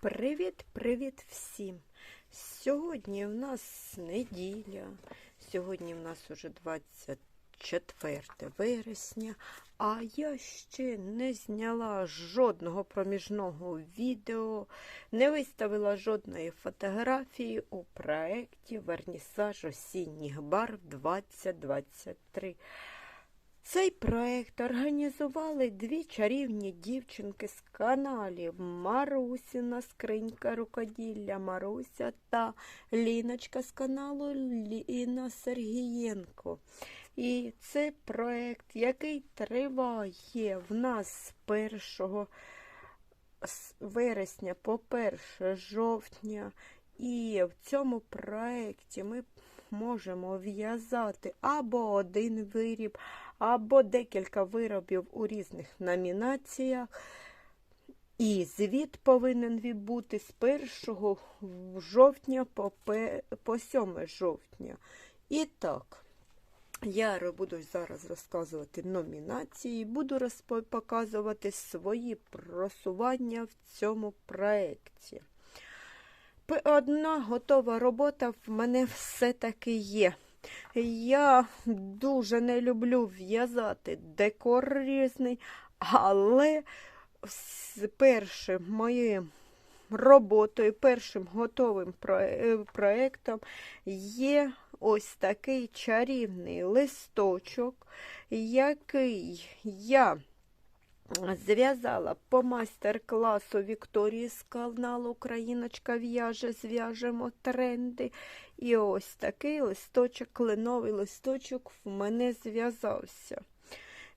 Привіт-привіт всім! Сьогодні в нас неділя, сьогодні в нас уже 24 вересня, а я ще не зняла жодного проміжного відео, не виставила жодної фотографії у проєкті Вернісаж осінніх барв 2023. Цей проект організували дві чарівні дівчинки з каналів Марусіна Скринька рукоділля Маруся та Ліночка з каналу Ліна Сергієнко. І це проект, який триває в нас з 1 вересня по 1 жовтня. І в цьому проєкті ми можемо в'язати або один виріб, або декілька виробів у різних номінаціях. І звіт повинен відбути з 1 жовтня по, по 7 жовтня. І так, я буду зараз розказувати номінації, буду показувати свої просування в цьому проєкті. Одна готова робота в мене все-таки є. Я дуже не люблю в'язати декор різний, але з першим моїм роботою, першим готовим проєктом є ось такий чарівний листочок, який я Зв'язала по майстер-класу Вікторії з Україночка в'яже, зв'яжемо тренди. І ось такий листочок, кленовий листочок в мене зв'язався.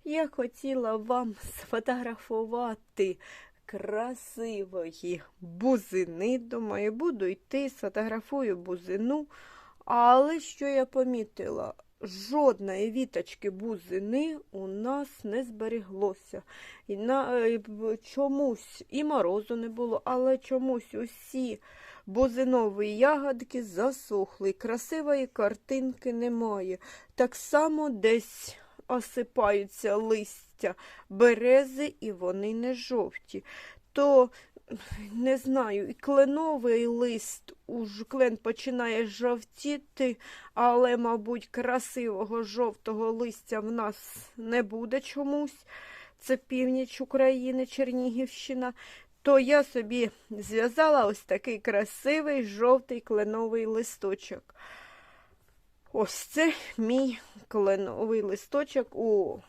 Я хотіла вам сфотографувати красивої бузини. Думаю, буду йти, сфотографую бузину. Але що я помітила? Жодної віточки бузини у нас не збереглося. І на, е, Чомусь і морозу не було, але чомусь усі бузинові ягодки засохли. Красивої картинки немає. Так само десь осипаються листя берези, і вони не жовті. То не знаю, і кленовий лист, уж клен починає жовтіти, але, мабуть, красивого жовтого листя в нас не буде чомусь. Це північ України, Чернігівщина. То я собі зв'язала ось такий красивий жовтий кленовий листочок. Ось це мій кленовий листочок у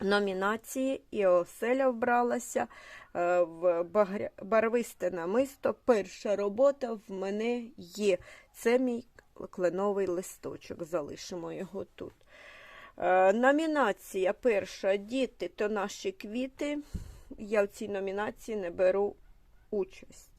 номінації і оселя вбралася е, в барвисте намисто. Перша робота в мене є. Це мій кленовий листочок. Залишимо його тут. Е, номінація перша діти то наші квіти. Я в цій номінації не беру участь.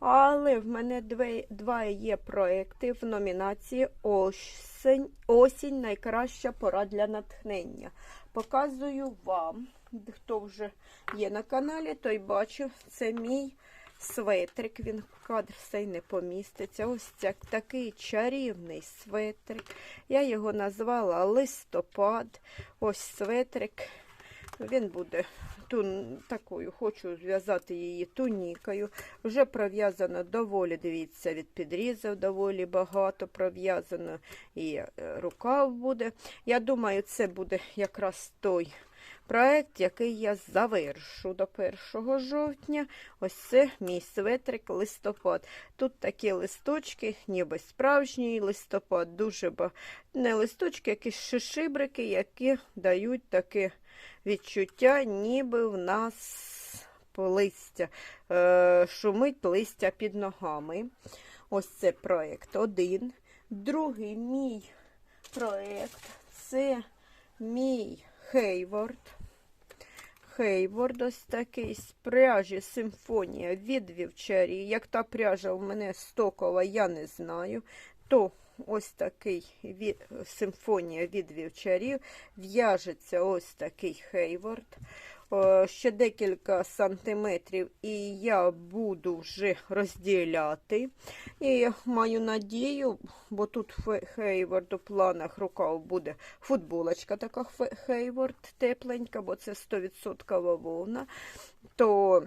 Але в мене два є проекти в номінації Осінь, осінь найкраща пора для натхнення. Показую вам, хто вже є на каналі, той бачу, це мій светрик. Він в кадр цей не поміститься. Ось ця, такий чарівний светрик. Я його назвала листопад. Ось светрик. Він буде тун, такою, хочу зв'язати її тунікою. Вже пров'язано доволі, дивіться, від підрізів доволі багато пров'язано і е, рукав буде. Я думаю, це буде якраз той проект, який я завершу до 1 жовтня. Ось це мій светрик листопад. Тут такі листочки, ніби справжній листопад, дуже багато. Не листочки, якісь шишибрики, які дають таке відчуття, ніби в нас листя, е, шумить листя під ногами. Ось це проєкт один. Другий мій проєкт це мій Хейворд. Хейворд ось такий з пряжі симфонія від вівчарі. Як та пряжа у мене стокова, я не знаю. То ось такий від, симфонія від вівчарів. В'яжеться ось такий хейворд. Ще декілька сантиметрів, і я буду вже розділяти. І маю надію, бо тут Хейворд у планах рукав буде футболочка, така Хейворд тепленька, бо це 100% вовна. то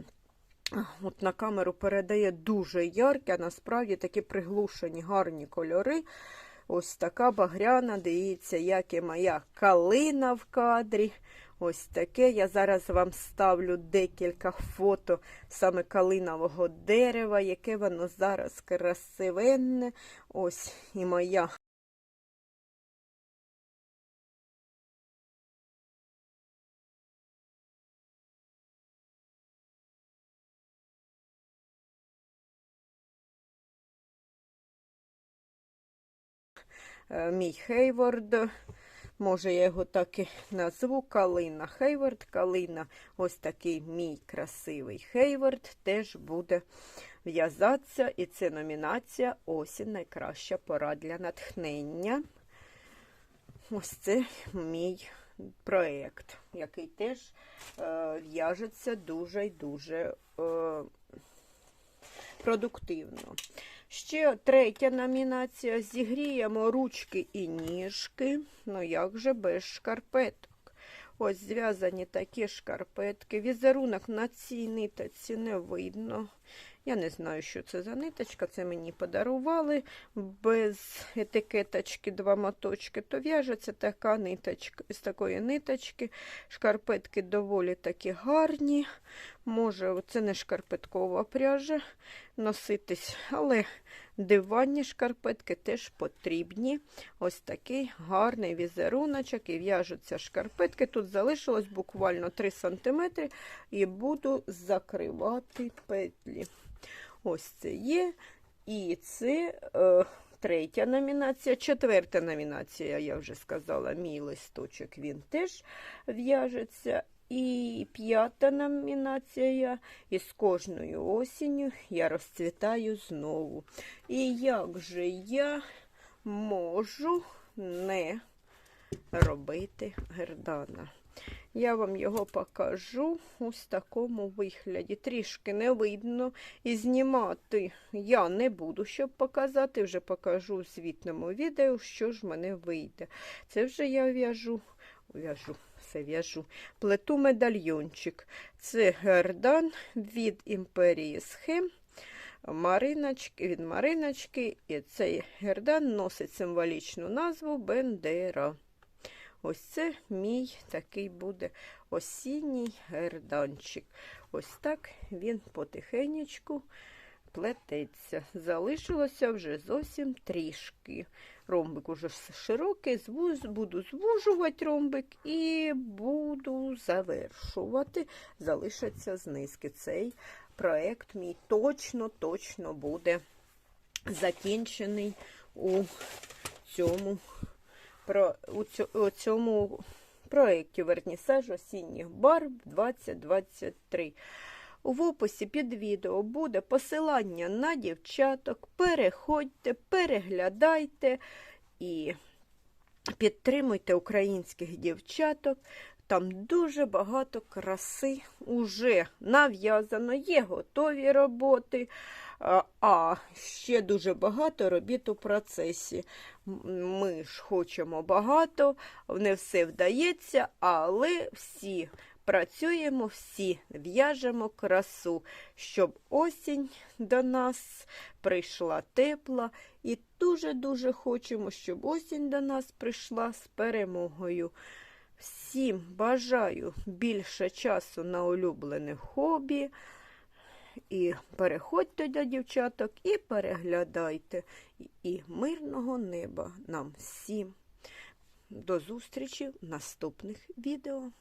От на камеру передає дуже яркі, а насправді такі приглушені гарні кольори. Ось така багряна, дивіться, як і моя калина в кадрі. Ось таке. Я зараз вам ставлю декілька фото саме калинового дерева, яке воно зараз красивенне. Ось і моя. Мій Хейворд. Може, я його так і назву Калина. Хейворд, Калина. Ось такий мій красивий Хейворд теж буде в'язатися. І це номінація Осінь найкраща пора для натхнення. Ось це мій проєкт, який теж е, в'яжеться дуже і дуже е, продуктивно. Ще третя номінація. Зігріємо ручки і ніжки. Ну як же без шкарпеток. Ось зв'язані такі шкарпетки. Візерунок на цій ниточці не видно. Я не знаю, що це за ниточка. Це мені подарували без етикеточки два моточки. То в'яжеться така ниточка з такої ниточки. Шкарпетки доволі такі гарні. Може, це не шкарпеткова пряжа носитись, але диванні шкарпетки теж потрібні. Ось такий гарний візеруночок і в'яжуться шкарпетки. Тут залишилось буквально 3 см і буду закривати петлі. Ось це є. І це е, третя номінація. Четверта номінація, я вже сказала, мій листочок, він теж в'яжеться. І п'ята номінація. І з кожною осінню я розцвітаю знову. І як же я можу не робити гердана? Я вам його покажу ось такому вигляді. Трішки не видно. І знімати я не буду, щоб показати. Вже покажу у звітному відео, що ж в мене вийде. Це вже я в'яжу, в'яжу, все в'яжу. Плету медальйончик. Це гердан від імперії схем. Мариночки, від Мариночки, і цей гердан носить символічну назву Бендера. Ось це мій такий буде осінній герданчик. Ось так він потихенечку плететься. Залишилося вже зовсім трішки. Ромбик уже широкий, звуз, буду звужувати ромбик і буду завершувати. Залишиться знизки. Цей проект мій точно-точно буде закінчений у цьому про у, цьо, у цьому проєкті Вернісаж осінніх барв 2023. В описі під відео буде посилання на дівчаток. Переходьте, переглядайте і підтримуйте українських дівчаток. Там дуже багато краси уже нав'язано, є готові роботи, а ще дуже багато робіт у процесі. Ми ж хочемо багато, не все вдається, але всі працюємо, всі в'яжемо красу, щоб осінь до нас прийшла тепла. І дуже-дуже хочемо, щоб осінь до нас прийшла з перемогою. Всім бажаю більше часу на улюблене хобі. І переходьте до дівчаток і переглядайте. І мирного неба нам всім. До зустрічі в наступних відео.